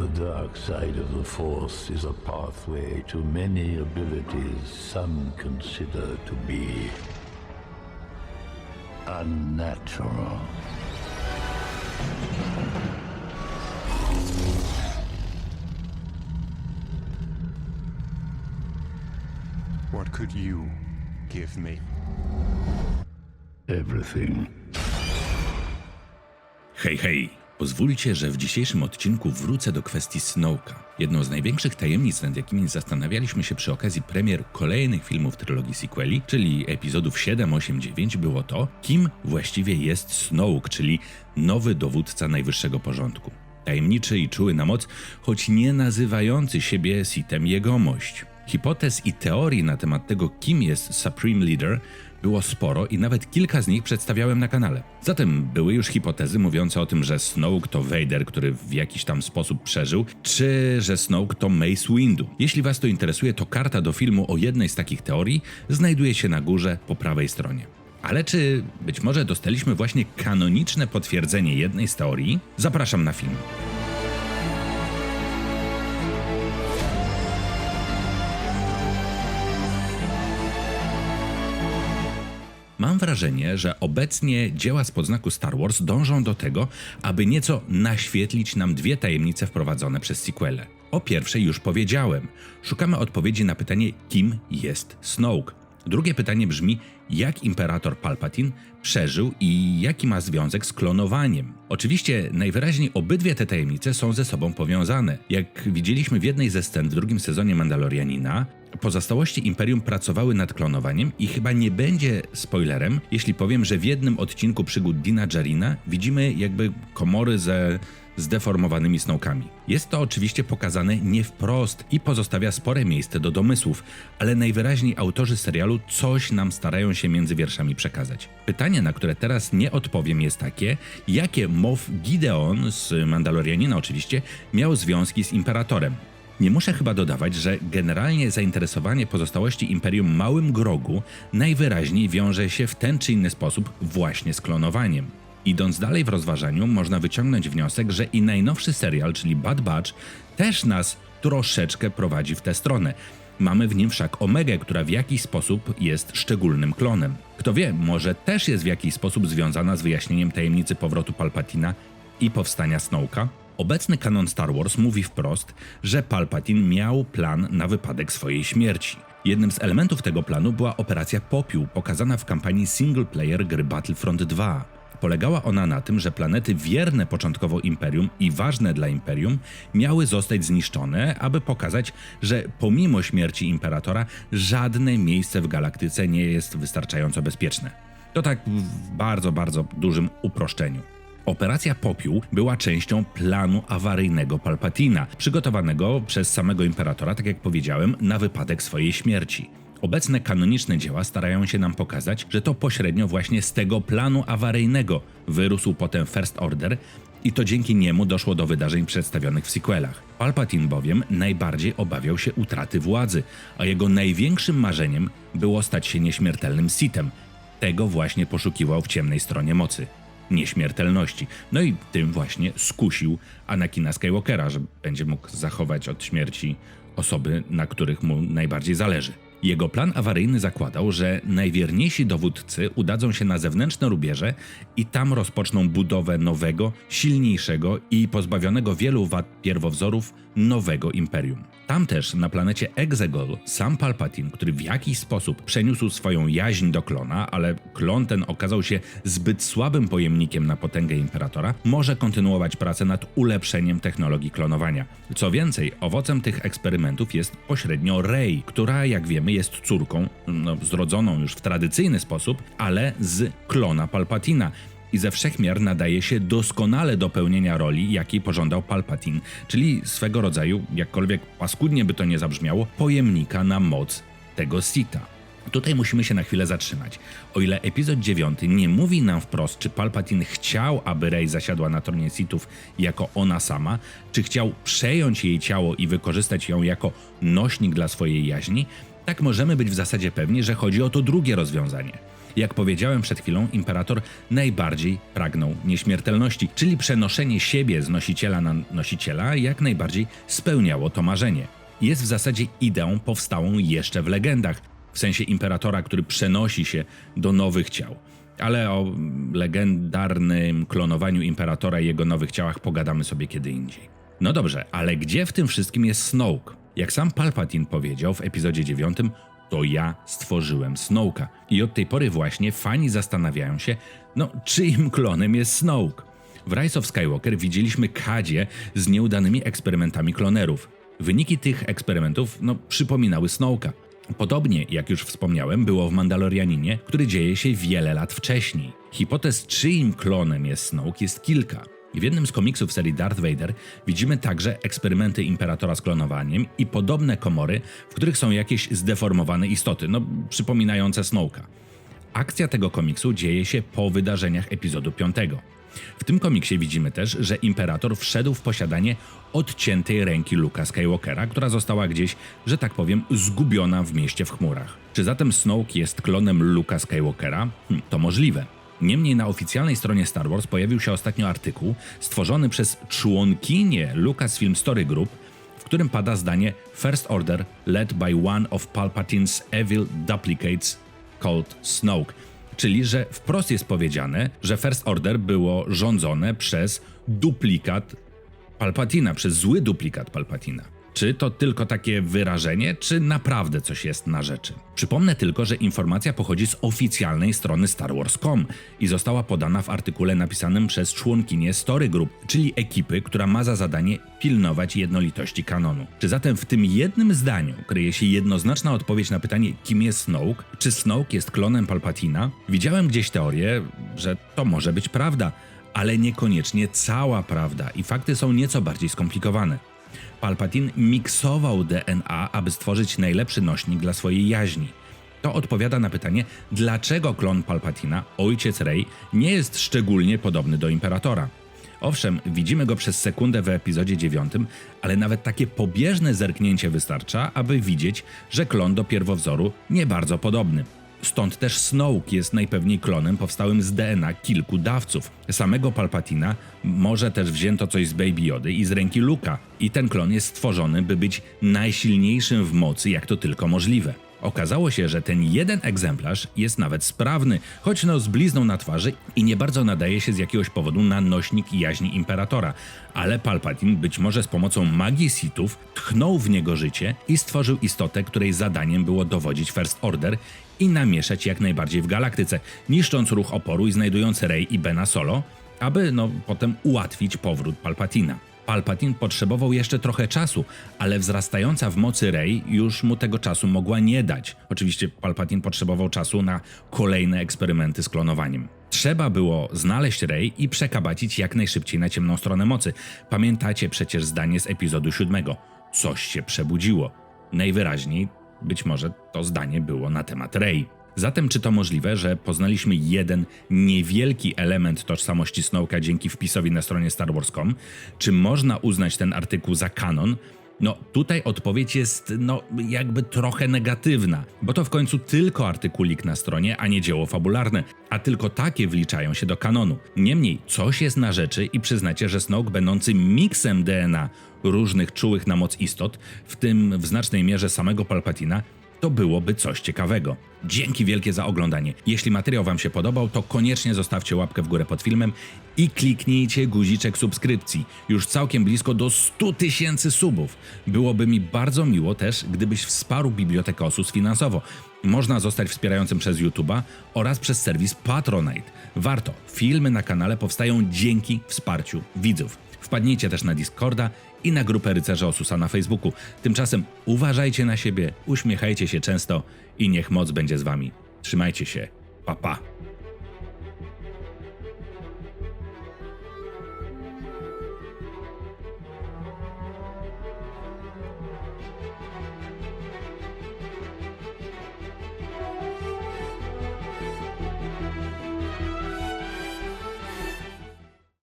The dark side of the Force is a pathway to many abilities some consider to be unnatural. What could you give me? Everything. Hej, hej! Pozwólcie, że w dzisiejszym odcinku wrócę do kwestii Snowka. Jedną z największych tajemnic, nad jakimi zastanawialiśmy się przy okazji premier kolejnych filmów trylogii sequeli, czyli epizodów 7, 8, 9, było to, kim właściwie jest Snoke, czyli nowy dowódca najwyższego porządku. Tajemniczy i czuły na moc, choć nie nazywający siebie Sitem jegomość. Hipotez i teorii na temat tego, kim jest Supreme Leader, było sporo i nawet kilka z nich przedstawiałem na kanale. Zatem były już hipotezy mówiące o tym, że Snoke to Vader, który w jakiś tam sposób przeżył, czy że Snoke to Mace Windu. Jeśli Was to interesuje, to karta do filmu o jednej z takich teorii znajduje się na górze po prawej stronie. Ale czy być może dostaliśmy właśnie kanoniczne potwierdzenie jednej z teorii? Zapraszam na film. Wrażenie, że obecnie dzieła z podznaku Star Wars dążą do tego, aby nieco naświetlić nam dwie tajemnice wprowadzone przez sequele. O pierwszej już powiedziałem. Szukamy odpowiedzi na pytanie, kim jest Snoke. Drugie pytanie brzmi, jak imperator Palpatine przeżył i jaki ma związek z klonowaniem. Oczywiście najwyraźniej obydwie te tajemnice są ze sobą powiązane. Jak widzieliśmy w jednej ze scen w drugim sezonie Mandalorianina, pozostałości Imperium pracowały nad klonowaniem i chyba nie będzie spoilerem, jeśli powiem, że w jednym odcinku przygód Dina Jarina widzimy jakby komory ze zdeformowanymi snokami. Jest to oczywiście pokazane nie wprost i pozostawia spore miejsce do domysłów, ale najwyraźniej autorzy serialu coś nam starają się między wierszami przekazać. Pytanie, na które teraz nie odpowiem, jest takie, jakie Moff Gideon z Mandalorianina oczywiście miał związki z Imperatorem. Nie muszę chyba dodawać, że generalnie zainteresowanie pozostałości Imperium Małym Grogu najwyraźniej wiąże się w ten czy inny sposób właśnie z klonowaniem. Idąc dalej w rozważaniu, można wyciągnąć wniosek, że i najnowszy serial, czyli Bad Batch, też nas troszeczkę prowadzi w tę stronę. Mamy w nim wszak Omegę, która w jakiś sposób jest szczególnym klonem. Kto wie, może też jest w jakiś sposób związana z wyjaśnieniem tajemnicy powrotu Palpatina i powstania Snowka? Obecny kanon Star Wars mówi wprost, że Palpatine miał plan na wypadek swojej śmierci. Jednym z elementów tego planu była operacja Popiół, pokazana w kampanii single player gry Battlefront 2. Polegała ona na tym, że planety wierne początkowo Imperium i ważne dla Imperium miały zostać zniszczone, aby pokazać, że pomimo śmierci Imperatora żadne miejsce w galaktyce nie jest wystarczająco bezpieczne. To tak w bardzo, bardzo dużym uproszczeniu. Operacja Popiół była częścią planu awaryjnego Palpatina, przygotowanego przez samego imperatora, tak jak powiedziałem, na wypadek swojej śmierci. Obecne kanoniczne dzieła starają się nam pokazać, że to pośrednio właśnie z tego planu awaryjnego wyrósł potem First Order i to dzięki niemu doszło do wydarzeń przedstawionych w sequelach. Palpatine bowiem najbardziej obawiał się utraty władzy, a jego największym marzeniem było stać się nieśmiertelnym Sithem. Tego właśnie poszukiwał w ciemnej stronie mocy nieśmiertelności. No i tym właśnie skusił Anakina Skywalkera, że będzie mógł zachować od śmierci osoby, na których mu najbardziej zależy. Jego plan awaryjny zakładał, że najwierniejsi dowódcy udadzą się na zewnętrzne rubieże i tam rozpoczną budowę nowego, silniejszego i pozbawionego wielu wad pierwowzorów nowego imperium. Tam też, na planecie Exegol, sam Palpatine, który w jakiś sposób przeniósł swoją jaźń do klona, ale klon ten okazał się zbyt słabym pojemnikiem na potęgę imperatora, może kontynuować pracę nad ulepszeniem technologii klonowania. Co więcej, owocem tych eksperymentów jest pośrednio Rey, która, jak wiemy, jest córką, no, zrodzoną już w tradycyjny sposób, ale z klona Palpatina i ze wszechmiar nadaje się doskonale do pełnienia roli, jakiej pożądał Palpatine, czyli swego rodzaju, jakkolwiek paskudnie by to nie zabrzmiało, pojemnika na moc tego Sita. Tutaj musimy się na chwilę zatrzymać. O ile epizod 9 nie mówi nam wprost, czy Palpatine chciał, aby Rey zasiadła na tronie Sithów jako ona sama, czy chciał przejąć jej ciało i wykorzystać ją jako nośnik dla swojej jaźni, tak możemy być w zasadzie pewni, że chodzi o to drugie rozwiązanie. Jak powiedziałem przed chwilą, imperator najbardziej pragnął nieśmiertelności, czyli przenoszenie siebie z nosiciela na nosiciela jak najbardziej spełniało to marzenie. Jest w zasadzie ideą powstałą jeszcze w legendach, w sensie imperatora, który przenosi się do nowych ciał. Ale o legendarnym klonowaniu imperatora i jego nowych ciałach pogadamy sobie kiedy indziej. No dobrze, ale gdzie w tym wszystkim jest Snoke? Jak sam Palpatine powiedział w epizodzie 9, to ja stworzyłem Snoke'a. I od tej pory właśnie fani zastanawiają się, no czyim klonem jest Snoke? W Rise of Skywalker widzieliśmy Kadzie z nieudanymi eksperymentami klonerów. Wyniki tych eksperymentów no, przypominały Snowka. Podobnie, jak już wspomniałem, było w Mandalorianinie, który dzieje się wiele lat wcześniej. Hipotez, czyim klonem jest Snoke, jest kilka. W jednym z komiksów serii Darth Vader widzimy także eksperymenty Imperatora z klonowaniem i podobne komory, w których są jakieś zdeformowane istoty, no przypominające Snowka. Akcja tego komiksu dzieje się po wydarzeniach epizodu 5. W tym komiksie widzimy też, że Imperator wszedł w posiadanie odciętej ręki Luka Skywalkera, która została gdzieś, że tak powiem, zgubiona w mieście w chmurach. Czy zatem Snoke jest klonem Luka Skywalkera? Hm, to możliwe. Niemniej na oficjalnej stronie Star Wars pojawił się ostatnio artykuł stworzony przez członkinię Lucasfilm Story Group, w którym pada zdanie First Order led by one of Palpatine's evil duplicates called Snoke, czyli że wprost jest powiedziane, że First Order było rządzone przez duplikat Palpatina, przez zły duplikat Palpatina. Czy to tylko takie wyrażenie, czy naprawdę coś jest na rzeczy? Przypomnę tylko, że informacja pochodzi z oficjalnej strony Star Wars.com i została podana w artykule napisanym przez członkinię Story Group, czyli ekipy, która ma za zadanie pilnować jednolitości kanonu. Czy zatem w tym jednym zdaniu kryje się jednoznaczna odpowiedź na pytanie, kim jest Snoke? Czy Snoke jest klonem Palpatina? Widziałem gdzieś teorię, że to może być prawda, ale niekoniecznie cała prawda i fakty są nieco bardziej skomplikowane. Palpatine miksował DNA, aby stworzyć najlepszy nośnik dla swojej jaźni. To odpowiada na pytanie, dlaczego klon Palpatina, ojciec Rey, nie jest szczególnie podobny do imperatora. Owszem, widzimy go przez sekundę w epizodzie 9, ale nawet takie pobieżne zerknięcie wystarcza, aby widzieć, że klon do pierwowzoru nie bardzo podobny. Stąd też Snoke jest najpewniej klonem powstałym z DNA kilku dawców. Samego Palpatina może też wzięto coś z Baby Jody i z ręki Luka i ten klon jest stworzony, by być najsilniejszym w mocy, jak to tylko możliwe. Okazało się, że ten jeden egzemplarz jest nawet sprawny, choć no z blizną na twarzy i nie bardzo nadaje się z jakiegoś powodu na nośnik jaźni Imperatora, ale Palpatine być może z pomocą magii Sithów tchnął w niego życie i stworzył istotę, której zadaniem było dowodzić First Order i namieszać jak najbardziej w galaktyce, niszcząc ruch oporu i znajdując Rey i Bena Solo, aby no potem ułatwić powrót Palpatina. Palpatine potrzebował jeszcze trochę czasu, ale wzrastająca w mocy Rey już mu tego czasu mogła nie dać. Oczywiście Palpatine potrzebował czasu na kolejne eksperymenty z klonowaniem. Trzeba było znaleźć Rey i przekabacić jak najszybciej na ciemną stronę mocy. Pamiętacie przecież zdanie z epizodu siódmego. Coś się przebudziło. Najwyraźniej, być może to zdanie było na temat Rey. Zatem czy to możliwe, że poznaliśmy jeden niewielki element tożsamości Snowka dzięki wpisowi na stronie Star Wars.com? Czy można uznać ten artykuł za kanon? No tutaj odpowiedź jest no jakby trochę negatywna, bo to w końcu tylko artykulik na stronie, a nie dzieło fabularne, a tylko takie wliczają się do kanonu. Niemniej coś jest na rzeczy i przyznacie, że Snoke będący miksem DNA różnych czułych na moc istot, w tym w znacznej mierze samego Palpatina, to byłoby coś ciekawego. Dzięki wielkie za oglądanie. Jeśli materiał Wam się podobał, to koniecznie zostawcie łapkę w górę pod filmem i kliknijcie guziczek subskrypcji. Już całkiem blisko do 100 tysięcy subów. Byłoby mi bardzo miło też, gdybyś wsparł Bibliotekę Osus finansowo. Można zostać wspierającym przez YouTube'a oraz przez serwis Patronite. Warto. Filmy na kanale powstają dzięki wsparciu widzów. Wpadnijcie też na Discorda i na grupę Rycerza Osusa na Facebooku. Tymczasem uważajcie na siebie, uśmiechajcie się często i niech moc będzie z wami. Trzymajcie się. Pa pa.